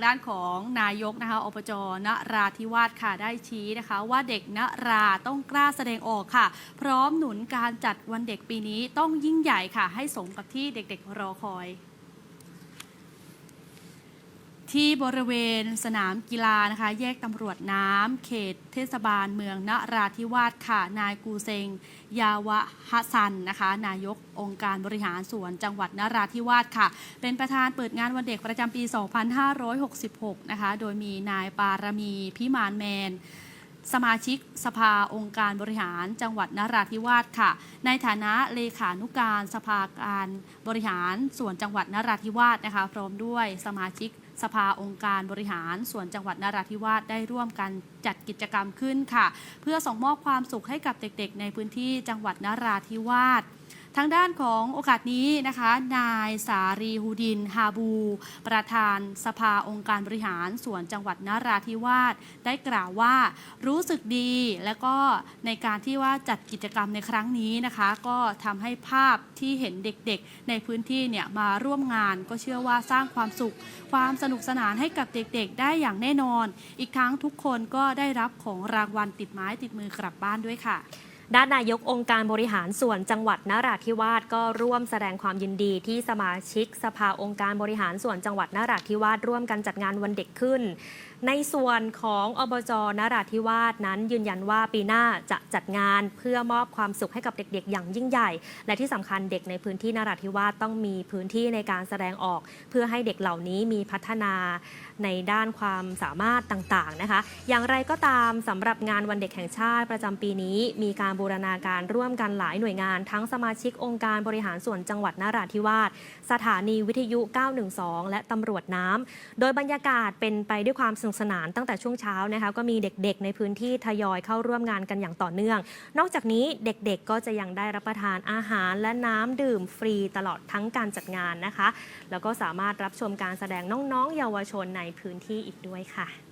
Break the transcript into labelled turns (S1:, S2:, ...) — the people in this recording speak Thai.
S1: างด้านของนายกนะคะอบจนราธิวาสค่ะได้ชี้นะคะ ว่าเด็กนราต้องกล้าแสดงออกค่ะ พร้อมหนุนการจัดวันเด็กปีนี้ต้องยิ่งใหญ่ค่ะ ให้สมกับที่เด็กๆรอคอย ที่บริเวณสนามกีฬานะคะ แยกตำรวจน้ำเขตเทศบาลเมืองนราธิวาสค่ะ นายกูเซง ยาวะฮะซันนะคะ นายกองค์การบริหารส่วนจังหวัดนราธิวาสค่ะ เป็นประธานเปิดงานวันเด็กประจำปี 2566 นะคะ โดยมีนายปารมีพิมานแมน สมาชิกสภาองค์การบริหารจังหวัดนราธิวาสค่ะ ในฐานะเลขานุการสภาการบริหารส่วนจังหวัดนราธิวาสนะคะ พร้อมด้วยสมาชิกสภาองค์การบริหารส่วนจังหวัดนราธิวาสได้ร่วมกันจัดกิจกรรมขึ้นค่ะ เพื่อส่งมอบความสุขให้กับเด็กๆ ในพื้นที่จังหวัดนราธิวาส ทางด้านของโอกาสนี้นะคะ นายสารีฮูดิน ฮาบู ประธานสภาองค์การบริหารส่วนจังหวัดนราธิวาสได้กล่าวว่ารู้สึกดีและก็ในการที่ว่าจัดกิจกรรมในครั้งนี้นะคะ ก็ทำให้ภาพที่เห็นเด็กๆ ในพื้นที่เนี่ยมาร่วมงานก็เชื่อว่าสร้างความสุข ความสนุกสนานให้กับเด็กๆ ได้อย่างแน่นอน อีกทั้งทุกคนก็ได้รับของรางวัลติดไม้ติดมือกลับบ้านด้วยค่ะ
S2: ด้านนายกองค์การบริหารส่วนจังหวัดนราธิวาสก็ร่วมแสดงความยินดีที่สมาชิกสภาองค์การบริหารส่วนจังหวัดนราธิวาสร่วมกันจัดงานวันเด็กขึ้น ในส่วนของอบจนราธิวาสนั้นยืนยันว่าปีหน้าจะจัดงานเพื่อมอบความสุขให้กับเด็กๆ อย่างยิ่งใหญ่ และที่สำคัญเด็กในพื้นที่นราธิวาสต้องมีพื้นที่ในการแสดงออก เพื่อให้เด็กเหล่านี้มีพัฒนาในด้านความสามารถต่างๆนะคะ อย่างไรก็ตามสำหรับงานวันเด็กแห่งชาติประจำปีนี้มีการบูรณาการร่วมกันหลายหน่วยงาน ทั้งสมาชิกองค์การบริหารส่วนจังหวัดนราธิวาสสถานีวิทยุ 912 และตำรวจน้ำ โดยบรรยากาศเป็นไปด้วยความสนุกสนานตั้งแต่ช่วงเช้านะคะก็มีเด็กๆ ในพื้นที่ทยอยเข้าร่วมงานกันอย่างต่อเนื่อง นอกจากนี้เด็กๆก็จะยังได้รับประทานอาหารและน้ำดื่มฟรีตลอดทั้งการจัดงานนะคะ แล้วก็สามารถรับชมการแสดงน้องๆ เยาวชนในพื้นที่อีกด้วยค่ะ